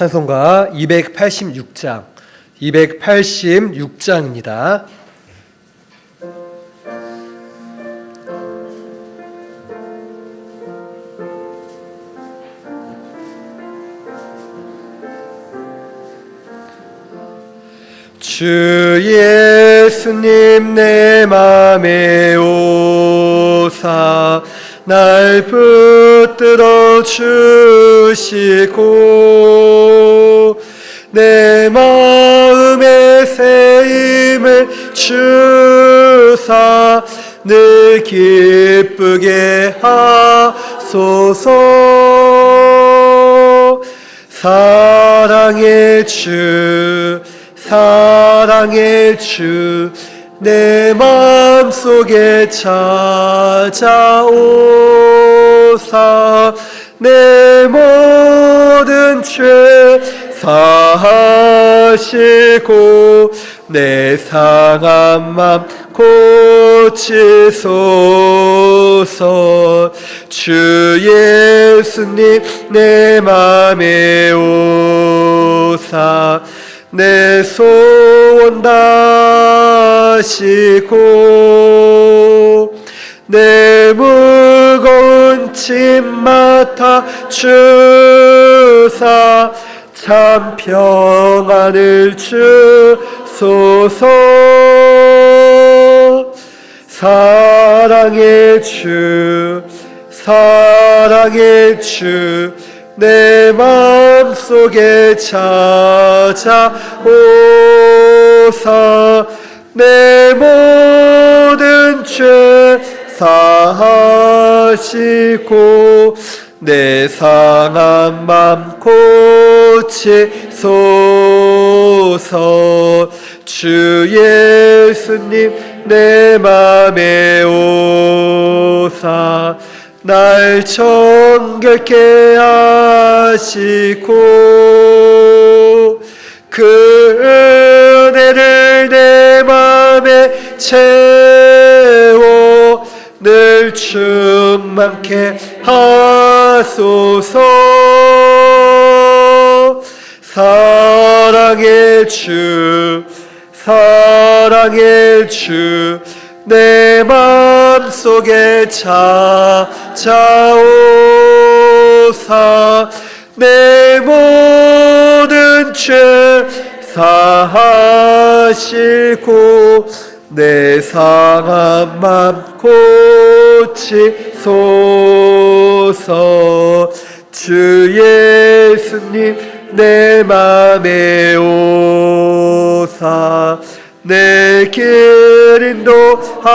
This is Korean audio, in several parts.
찬송가 286장, 286장입니다. 주 예수님 내 맘에 오사 날 붙들어 주시고 내 마음에 새 힘을 주사 늘 기쁘게 하소서. 사랑의 주 사랑의 주 내 마음속에 찾아오사 내 모든 죄 사하시고 내 상한 맘 고치소서. 주 예수님 내 맘에 오사 내 소원 다시고 내 무거운 짐 맡아 주사 참 평안을 주소서. 사랑의 주 사랑의 주 내 마음속에 찾아오사. 내 모든 죄 사하시고 내 상한 맘 고치소서. 주 예수님 내 맘에 오사 날 정결케 하시고 그 은혜를 내 맘에 채워 늘 충만케 하소서. 사랑의 주 사랑의 주내 마음속에 찾아오사 내 모든 죄 사하시고 내 상한 맘 고치소서. 주 예수님 내 맘에 오사 내길 인도하시고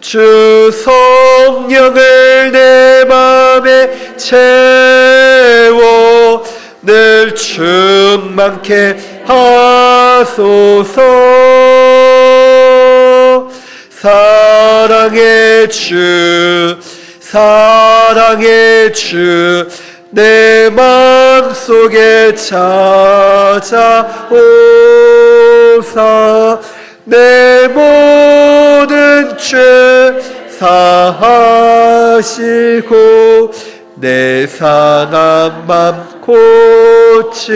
주 성령을 내 맘에 채워 늘 충만케 하소서. 사랑의 주 사랑의 주 내 마음속에 찾아오사 내 모든 죄 사하시고 내 상한 맘 고치소서.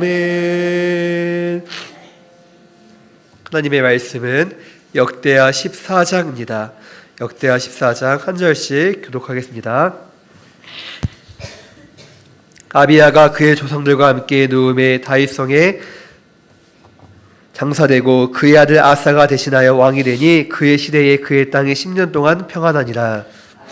아멘. 하나님의 말씀은 역대하 14장입니다. 역대하 14장 한 절씩 교독하겠습니다. 아비야가 그의 조상들과 함께 누움의 다윗성에 장사되고 그의 아들 아사가 대신하여 왕이 되니 그의 시대에 그의 땅이 10년 동안 평안하니라.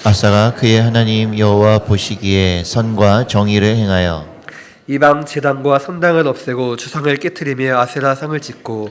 아사가 그의 하나님 여호와 보시기에 선과 정의를 행하여 이방 제단과 성당을 없애고 주상을 깨뜨리며 아세라 상을 짓고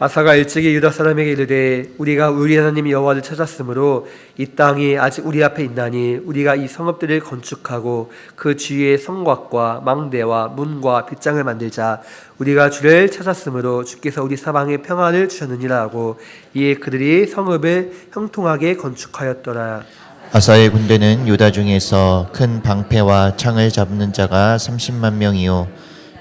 아사가 일찍이 유다 사람에게 이르되 우리가 우리 하나님 여호와를 찾았으므로 이 땅이 아직 우리 앞에 있나니 우리가 이 성읍들을 건축하고 그 주위에 성곽과 망대와 문과 빗장을 만들자. 우리가 주를 찾았으므로 주께서 우리 사방에 평안을 주셨느니라 하고 이에 그들이 성읍을 형통하게 건축하였더라. 아사의 군대는 유다 중에서 큰 방패와 창을 잡는 자가 30만 명이요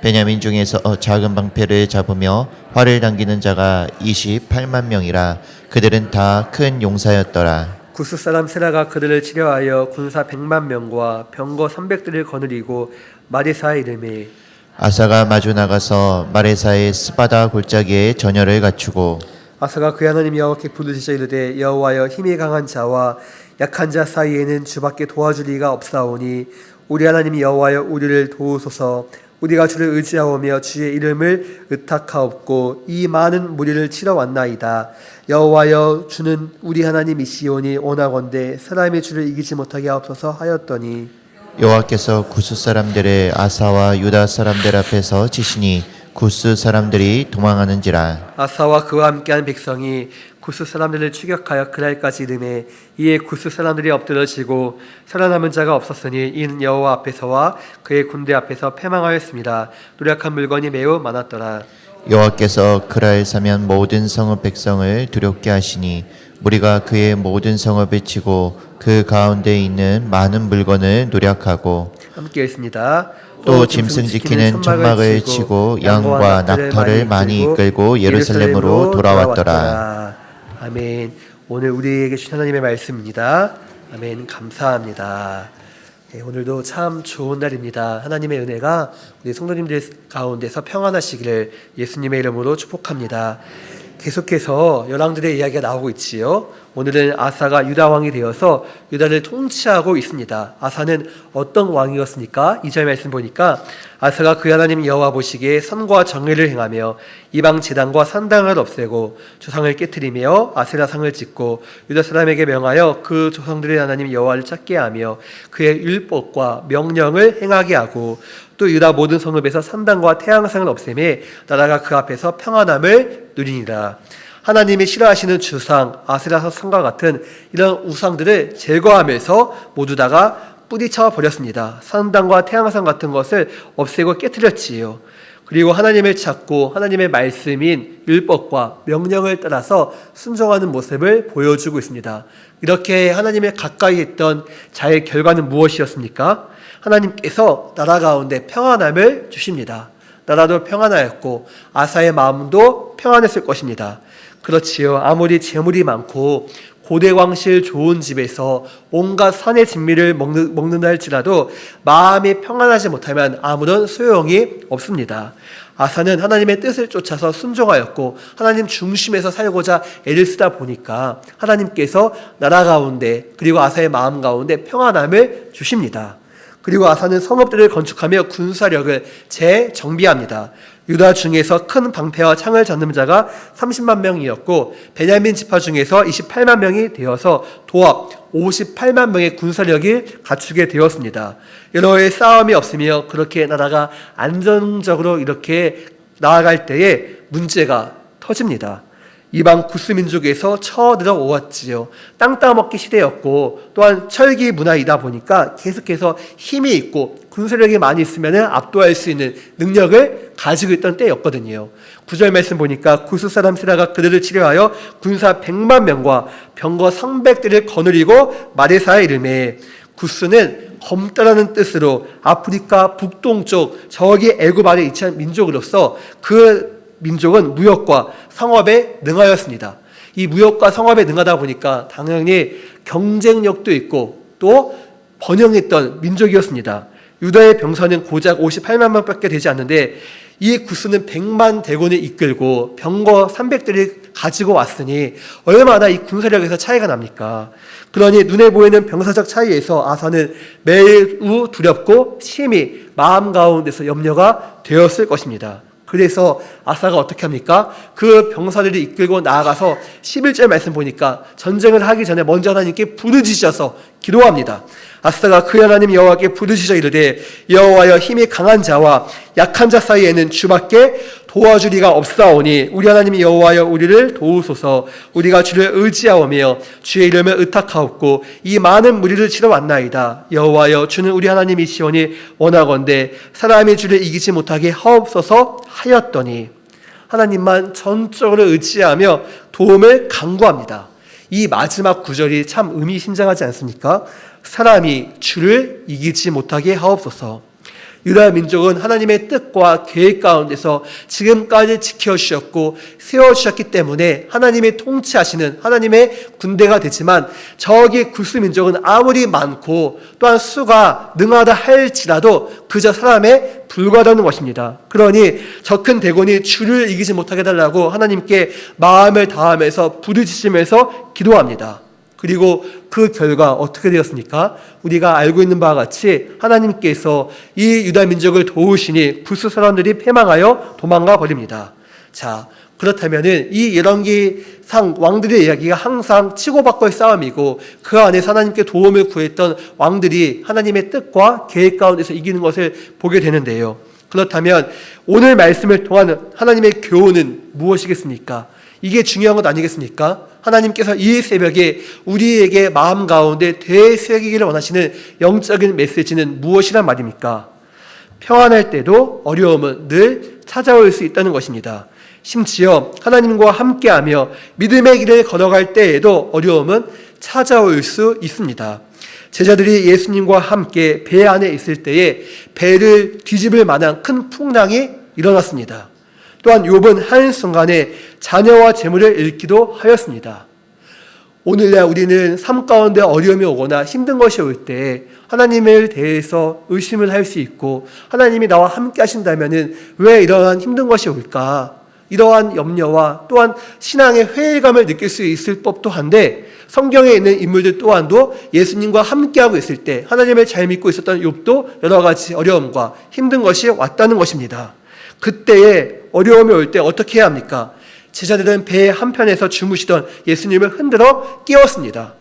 베냐민 중에서 어, 작은 방패를 잡으며 활을 당기는 자가 28만 명이라 그들은 다 큰 용사였더라. 구스 사람 세라가 그들을 치려하여 군사 백만 명과 병거 삼백들을 거느리고 마리사에 이름에 아사가 마주 나가서 마레사의 스바다 골짜기에 전열을 갖추고 아사가 그 하나님 여호와께 부르짖어 이르되 여호와여 힘이 강한 자와 약한 자 사이에는 주밖에 도와줄 리가 없사오니 우리 하나님 여호와여 우리를 도우소서 우리가 주를 의지하오며 주의 이름을 의탁하옵고 이 많은 무리를 치러 왔나이다. 여호와여 주는 우리 하나님이시오니 오나건대 사람이 주를 이기지 못하게 하옵소서 하였더니 여호와께서 구스 사람들을 아사와 유다 사람들 앞에서 치시니 구스 사람들이 도망하는지라. 아사와 그와 함께한 백성이 구스 사람들을 추격하여 그날까지 이름에 이에 구스 사람들이 엎드러지고 살아남은 자가 없었으니 이는 여호와 앞에서와 그의 군대 앞에서 패망하였습니다. 노력한 물건이 매우 많았더라. 여호와께서 그라에 사면 모든 성읍 백성을 두렵게 하시니 우리가 그의 모든 성읍을 치고 그 가운데 있는 많은 물건을 노력하고 함께 했습니다. 또 짐승 지키는 천막을 치고 양과 낙타를 많이 이끌고 예루살렘으로 돌아왔더라. 아 멘. 오늘 우리에게 주신 하나님의 말씀입니다. 아멘. 감사합니다. 네, 오늘도 참 좋은 날입니다. 하나님의 은혜가 우리 성도님들 가운데서 평안하시기를 예수님의 이름으로 축복합니다. 계속해서 열왕들의 이야기가 나오고 있지요. 오늘은 아사가 유다 왕이 되어서 유다를 통치하고 있습니다. 아사는 어떤 왕이었습니까? 이절 말씀 보니까 아사가 그 하나님 여호와 보시기에 선과 정의를 행하며 이방 제단과 산당을 없애고 조상을 깨뜨리며 아세라 상을 짓고 유다 사람에게 명하여 그 조상들의 하나님 여호와를 찾게 하며 그의 율법과 명령을 행하게 하고 또 유다 모든 성읍에서 산당과 태양상을 없애매 나라가 그 앞에서 평안함을 누리니라. 하나님이 싫어하시는 주상, 아세라 상과 같은 이런 우상들을 제거하면서 모두 다가 뿌리쳐 버렸습니다. 산당과 태양상 같은 것을 없애고 깨뜨렸지요. 그리고 하나님을 찾고 하나님의 말씀인 율법과 명령을 따라서 순종하는 모습을 보여주고 있습니다. 이렇게 하나님의 가까이 있던 자의 결과는 무엇이었습니까? 하나님께서 나라 가운데 평안함을 주십니다. 나라도 평안하였고 아사의 마음도 평안했을 것입니다. 그렇지요. 아무리 재물이 많고 고대 왕실 좋은 집에서 온갖 산의 진미를 먹는, 먹는다 할지라도 마음이 평안하지 못하면 아무런 소용이 없습니다. 아사는 하나님의 뜻을 쫓아서 순종하였고 하나님 중심에서 살고자 애를 쓰다 보니까 하나님께서 나라 가운데 그리고 아사의 마음 가운데 평안함을 주십니다. 그리고 아사는 성읍들을 건축하며 군사력을 재정비합니다. 유다 중에서 큰 방패와 창을 잡는 자가 30만 명이었고 베냐민 지파 중에서 28만 명이 되어서 도합 58만 명의 군사력이 갖추게 되었습니다. 여러 해 싸움이 없으며 그렇게 나라가 안정적으로 이렇게 나아갈 때에 문제가 터집니다. 이방 구스 민족에서 쳐들어 오았지요. 땅 따먹기 시대였고 또한 철기 문화이다 보니까 계속해서 힘이 있고 군사력이 많이 있으면 압도할 수 있는 능력을 가지고 있던 때였거든요. 구절 말씀 보니까 구스 사람 세라가 그들을 치료하여 군사 100만 명과 병거 300대를 거느리고 마레사의 이름에 구스는 검다라는 뜻으로 아프리카 북동쪽 저기 애굽 아래 위치한 민족으로서 그 민족은 무역과 상업에 능하였습니다. 이 무역과 상업에 능하다 보니까 당연히 경쟁력도 있고 또 번영했던 민족이었습니다. 유다의 병사는 고작 58만 명밖에 되지 않는데 이 구스는 100만 대군을 이끌고 병거 300대를 가지고 왔으니 얼마나 이 군사력에서 차이가 납니까? 그러니 눈에 보이는 병사적 차이에서 아사는 매우 두렵고 심히 마음 가운데서 염려가 되었을 것입니다. 그래서 아사가 어떻게 합니까? 그 병사들이 이끌고 나아가서 11절 말씀 보니까 전쟁을 하기 전에 먼저 하나님께 부르짖어서 기도합니다. 아스가 그 하나님 여호와께 부르시자 이르되 여호와여 힘이 강한 자와 약한 자 사이에는 주밖에 도와주리가 없사오니 우리 하나님 여호와여 우리를 도우소서 우리가 주를 의지하오며 주의 이름을 의탁하옵고 이 많은 무리를 치러 왔나이다 여호와여 주는 우리 하나님이시오니 원하건대 사람이 주를 이기지 못하게 하옵소서 하였더니 하나님만 전적으로 의지하며 도움을 간구합니다. 이 마지막 구절이 참 의미심장하지 않습니까? 사람이 주를 이기지 못하게 하옵소서. 유다 민족은 하나님의 뜻과 계획 가운데서 지금까지 지켜주셨고 세워주셨기 때문에 하나님의 통치하시는 하나님의 군대가 되지만 저기 구스 민족은 아무리 많고 또한 수가 능하다 할지라도 그저 사람의 불과하다는 것입니다. 그러니 저큰 대군이 주를 이기지 못하게 해달라고 하나님께 마음을 다하면서 부르짖으면서 기도합니다. 그리고 그 결과 어떻게 되었습니까? 우리가 알고 있는 바와 같이 하나님께서 이 유다 민족을 도우시니 구스 사람들이 패망하여 도망가 버립니다. 자, 그렇다면은 이 열왕기상 왕들의 이야기가 항상 치고받고의 싸움이고 그 안에서 하나님께 도움을 구했던 왕들이 하나님의 뜻과 계획 가운데서 이기는 것을 보게 되는데요. 그렇다면 오늘 말씀을 통한 하나님의 교훈은 무엇이겠습니까? 이게 중요한 것 아니겠습니까? 하나님께서 이 새벽에 우리에게 마음 가운데 되새기기를 원하시는 영적인 메시지는 무엇이란 말입니까? 평안할 때도 어려움은 늘 찾아올 수 있다는 것입니다. 심지어 하나님과 함께하며 믿음의 길을 걸어갈 때에도 어려움은 찾아올 수 있습니다. 제자들이 예수님과 함께 배 안에 있을 때에 배를 뒤집을 만한 큰 풍랑이 일어났습니다. 또한 욥은 한순간에 자녀와 재물을 잃기도 하였습니다. 오늘날 우리는 삶 가운데 어려움이 오거나 힘든 것이 올 때 하나님을 대해서 의심을 할 수 있고 하나님이 나와 함께 하신다면은 왜 이러한 힘든 것이 올까? 이러한 염려와 또한 신앙의 회의감을 느낄 수 있을 법도 한데 성경에 있는 인물들 또한도 예수님과 함께하고 있을 때 하나님을 잘 믿고 있었던 욥도 여러 가지 어려움과 힘든 것이 왔다는 것입니다. 그때에 어려움이 올 때 어떻게 해야 합니까? 제자들은 배 한편에서 주무시던 예수님을 흔들어 깨웠습니다.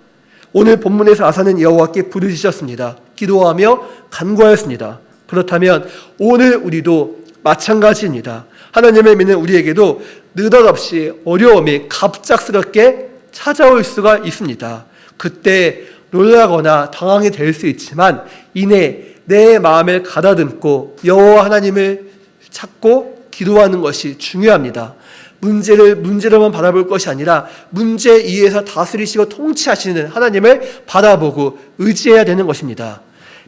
오늘 본문에서 아사는 여호와께 부르짖었습니다. 기도하며 간구하였습니다. 그렇다면 오늘 우리도 마찬가지입니다. 하나님을 믿는 우리에게도 느닷없이 어려움이 갑작스럽게 찾아올 수가 있습니다. 그때 놀라거나 당황이 될 수 있지만 이내 내 마음을 가다듬고 여호와 하나님을 찾고 기도하는 것이 중요합니다. 문제를 문제로만 바라볼 것이 아니라 문제 위에서 다스리시고 통치하시는 하나님을 바라보고 의지해야 되는 것입니다.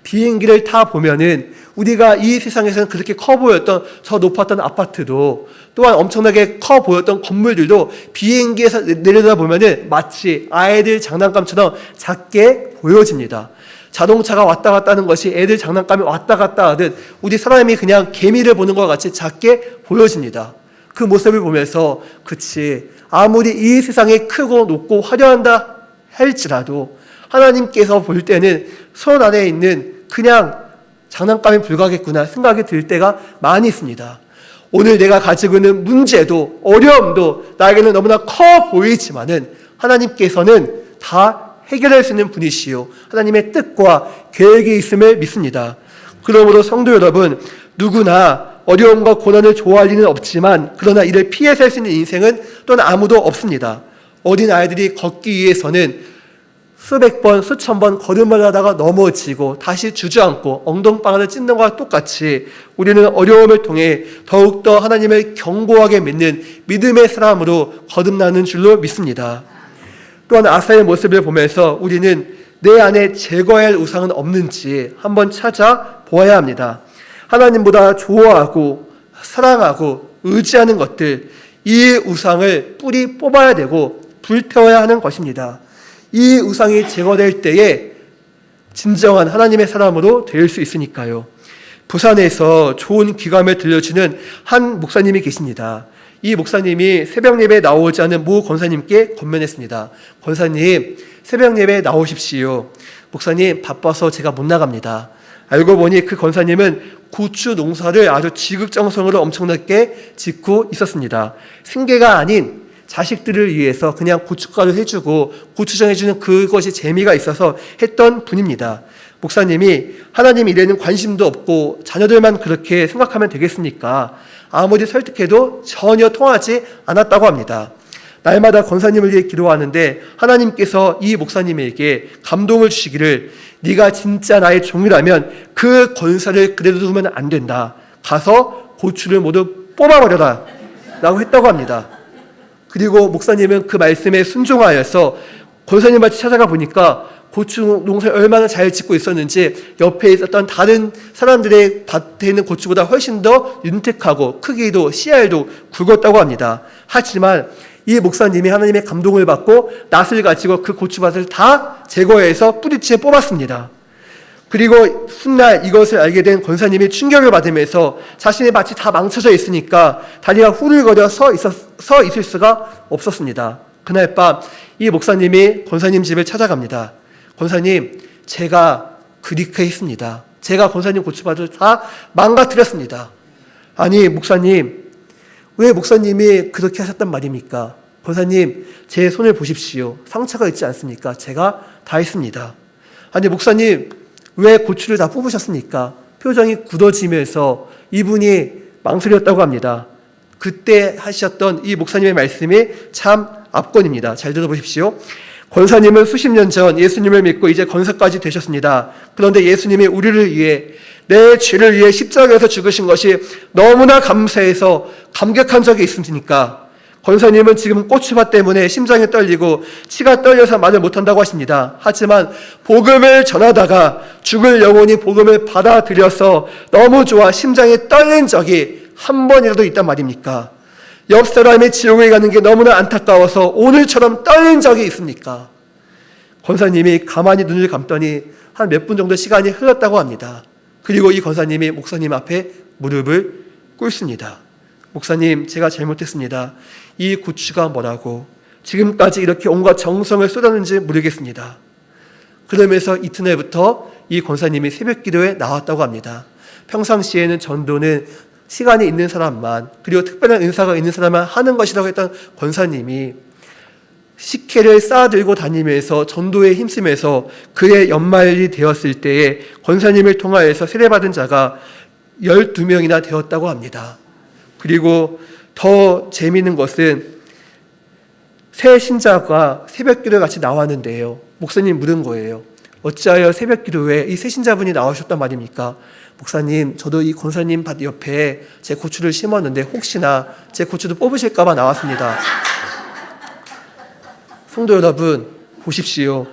비행기를 타 보면은 우리가 이 세상에서는 그렇게 커 보였던 저 높았던 아파트도 또한 엄청나게 커 보였던 건물들도 비행기에서 내려다 보면은 마치 아이들 장난감처럼 작게 보여집니다. 자동차가 왔다 갔다 하는 것이 애들 장난감이 왔다 갔다 하듯 우리 사람이 그냥 개미를 보는 것 같이 작게 보여집니다. 그 모습을 보면서 그치 아무리 이 세상에 크고 높고 화려한다 할지라도 하나님께서 볼 때는 손 안에 있는 그냥 장난감에 불과하겠구나 생각이 들 때가 많이 있습니다. 오늘 내가 가지고 있는 문제도 어려움도 나에게는 너무나 커 보이지만은 하나님께서는 다 해결할 수 있는 분이시요 하나님의 뜻과 계획이 있음을 믿습니다. 그러므로 성도 여러분 누구나 어려움과 고난을 좋아할 리는 없지만 그러나 이를 피해 살 수 있는 인생은 또한 아무도 없습니다. 어린 아이들이 걷기 위해서는 수백 번, 수천 번 걸음을 하다가 넘어지고 다시 주저앉고 엉덩방아를 찢는 것과 똑같이 우리는 어려움을 통해 더욱더 하나님을 견고하게 믿는 믿음의 사람으로 거듭나는 줄로 믿습니다. 또한 아사의 모습을 보면서 우리는 내 안에 제거해야 할 우상은 없는지 한번 찾아 보아야 합니다. 하나님보다 좋아하고 사랑하고 의지하는 것들, 이 우상을 뿌리 뽑아야 되고 불태워야 하는 것입니다. 이 우상이 제거될 때에 진정한 하나님의 사람으로 될 수 있으니까요. 부산에서 좋은 귀감을 들려주는 한 목사님이 계십니다. 이 목사님이 새벽 예배에 나오지 않은 모 권사님께 권면했습니다. 권사님, 새벽 예배에 나오십시오. 목사님, 바빠서 제가 못 나갑니다. 알고 보니 그 권사님은 고추 농사를 아주 지극정성으로 엄청나게 짓고 있었습니다. 생계가 아닌 자식들을 위해서 그냥 고춧가루 해주고 고추장 해주는 그것이 재미가 있어서 했던 분입니다. 목사님이 하나님 일에는 관심도 없고 자녀들만 그렇게 생각하면 되겠습니까? 아무리 설득해도 전혀 통하지 않았다고 합니다. 날마다 권사님을 위해 기도하는데 하나님께서 이 목사님에게 감동을 주시기를 네가 진짜 나의 종이라면 그 권사를 그대로 두면 안 된다. 가서 고추를 모두 뽑아버려라. 라고 했다고 합니다. 그리고 목사님은 그 말씀에 순종하여서 권사님한테 찾아가 보니까 고추 농사를 얼마나 잘 짓고 있었는지 옆에 있었던 다른 사람들의 밭에 있는 고추보다 훨씬 더 윤택하고 크기도 씨알도 굵었다고 합니다. 하지만 이 목사님이 하나님의 감동을 받고 낫을 가지고 그 고추밭을 다 제거해서 뿌리채 뽑았습니다. 그리고 훗날 이것을 알게 된 권사님이 충격을 받으면서 자신의 밭이 다 망쳐져 있으니까 다리가 후들거려 서, 있었, 서 있을 수가 없었습니다. 그날 밤 이 목사님이 권사님 집을 찾아갑니다. 권사님, 제가 그렇게 했습니다. 제가 권사님 고추밭을 다 망가뜨렸습니다. 아니, 목사님, 왜 목사님이 그렇게 하셨단 말입니까? 권사님, 제 손을 보십시오. 상처가 있지 않습니까? 제가 다 했습니다. 아니, 목사님, 왜 고추를 다 뽑으셨습니까? 표정이 굳어지면서 이분이 망설였다고 합니다. 그때 하셨던 이 목사님의 말씀이 참 압권입니다. 잘 들어보십시오. 권사님은 수십 년 전 예수님을 믿고 이제 권사까지 되셨습니다. 그런데 예수님이 우리를 위해 내 죄를 위해 십자가에서 죽으신 것이 너무나 감사해서 감격한 적이 있습니까? 권사님은 지금 고추밭 때문에 심장이 떨리고 치가 떨려서 말을 못한다고 하십니다. 하지만 복음을 전하다가 죽을 영혼이 복음을 받아들여서 너무 좋아 심장이 떨린 적이 한 번이라도 있단 말입니까? 옆 사람이 지옥에 가는 게 너무나 안타까워서 오늘처럼 떨린 적이 있습니까? 권사님이 가만히 눈을 감더니 한 몇 분 정도 시간이 흘렀다고 합니다. 그리고 이 권사님이 목사님 앞에 무릎을 꿇습니다. 목사님, 제가 잘못했습니다. 이 고추가 뭐라고 지금까지 이렇게 온갖 정성을 쏟았는지 모르겠습니다. 그러면서 이튿날부터 이 권사님이 새벽 기도에 나왔다고 합니다. 평상시에는 전도는 시간이 있는 사람만 그리고 특별한 은사가 있는 사람만 하는 것이라고 했던 권사님이 식혜를 쌓아들고 다니면서 전도에 힘쓰면서 그의 연말이 되었을 때에 권사님을 통하여서 세례받은 자가 12명이나 되었다고 합니다. 그리고 더 재미있는 것은 새 신자가 새벽 기도에 같이 나왔는데요. 목사님 물은 거예요. 어찌하여 새벽 기도에 이새 신자분이 나오셨단 말입니까? 목사님, 저도 이 권사님 밭 옆에 제 고추를 심었는데 혹시나 제 고추도 뽑으실까봐 나왔습니다. 성도 여러분, 보십시오.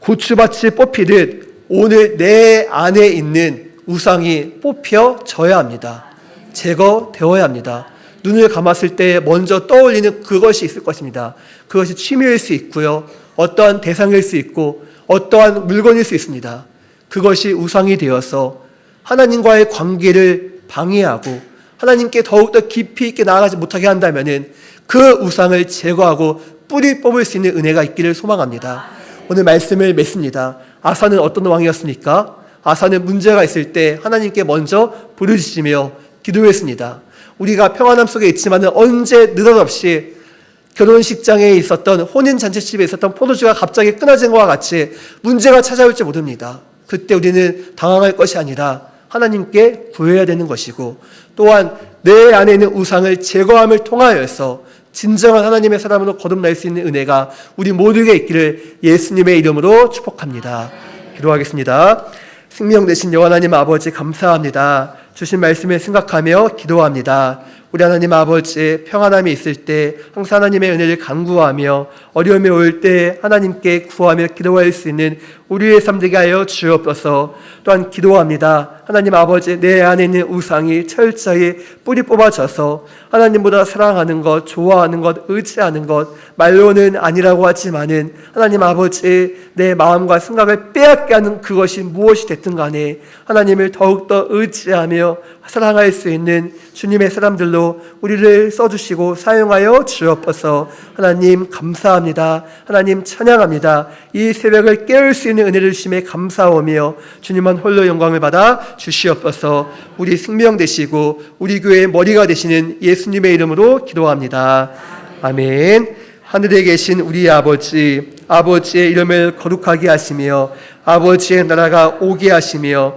고추밭이 뽑히듯 오늘 내 안에 있는 우상이 뽑혀져야 합니다. 제거되어야 합니다. 눈을 감았을 때 먼저 떠올리는 그것이 있을 것입니다. 그것이 취미일 수 있고요. 어떠한 대상일 수 있고 어떠한 물건일 수 있습니다. 그것이 우상이 되어서 하나님과의 관계를 방해하고 하나님께 더욱더 깊이 있게 나아가지 못하게 한다면은 그 우상을 제거하고 뿌리 뽑을 수 있는 은혜가 있기를 소망합니다. 오늘 말씀을 맺습니다. 아사는 어떤 왕이었습니까? 아사는 문제가 있을 때 하나님께 먼저 부르짖으며 기도했습니다. 우리가 평안함 속에 있지만 언제 느닷없이 결혼식장에 있었던 혼인잔치집에 있었던 포도주가 갑자기 끊어진 것과 같이 문제가 찾아올지 모릅니다. 그때 우리는 당황할 것이 아니라 하나님께 구해야 되는 것이고 또한 내 안에 있는 우상을 제거함을 통하여서 진정한 하나님의 사람으로 거듭날 수 있는 은혜가 우리 모두에게 있기를 예수님의 이름으로 축복합니다. 기도하겠습니다. 생명 되신 여호와 하나님 아버지 감사합니다. 주신 말씀을 생각하며 기도합니다. 우리 하나님 아버지 평안함이 있을 때 항상 하나님의 은혜를 간구하며 어려움이 올 때 하나님께 구하며 기도할 수 있는 우리의 삶 되게 하여 주옵소서. 또한 기도합니다. 하나님 아버지 내 안에 있는 우상이 철저히 뿌리 뽑아져서 하나님보다 사랑하는 것, 좋아하는 것, 의지하는 것 말로는 아니라고 하지만은 하나님 아버지 내 마음과 생각을 빼앗게 하는 그것이 무엇이 됐든 간에 하나님을 더욱더 의지하며 사랑할 수 있는 주님의 사람들로 우리를 써주시고 사용하여 주옵소서. 하나님 감사합니다. 하나님 찬양합니다. 이 새벽을 깨울 수 있는 은혜를 주심에 감사하며 주님만 홀로 영광을 받아 주시옵소서. 우리 생명 되시고 우리 교회의 머리가 되시는 예수님의 이름으로 기도합니다. 아멘. 하늘에 계신 우리 아버지, 아버지의 이름을 거룩하게 하시며 아버지의 나라가 오게 하시며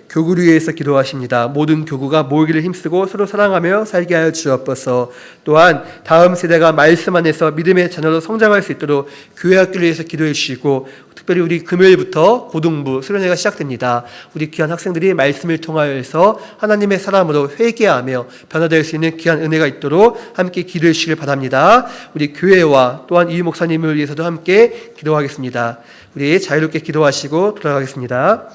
교구를 위해서 기도하십니다. 모든 교구가 모이기를 힘쓰고 서로 사랑하며 살게 하여 주옵소서. 또한 다음 세대가 말씀 안에서 믿음의 자녀로 성장할 수 있도록 교회 학교를 위해서 기도해 주시고 특별히 우리 금요일부터 고등부 수련회가 시작됩니다. 우리 귀한 학생들이 말씀을 통하여서 하나님의 사람으로 회개하며 변화될 수 있는 귀한 은혜가 있도록 함께 기도해 주시길 바랍니다. 우리 교회와 또한 이 목사님을 위해서도 함께 기도하겠습니다. 우리 자유롭게 기도하시고 돌아가겠습니다.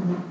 Mm-hmm.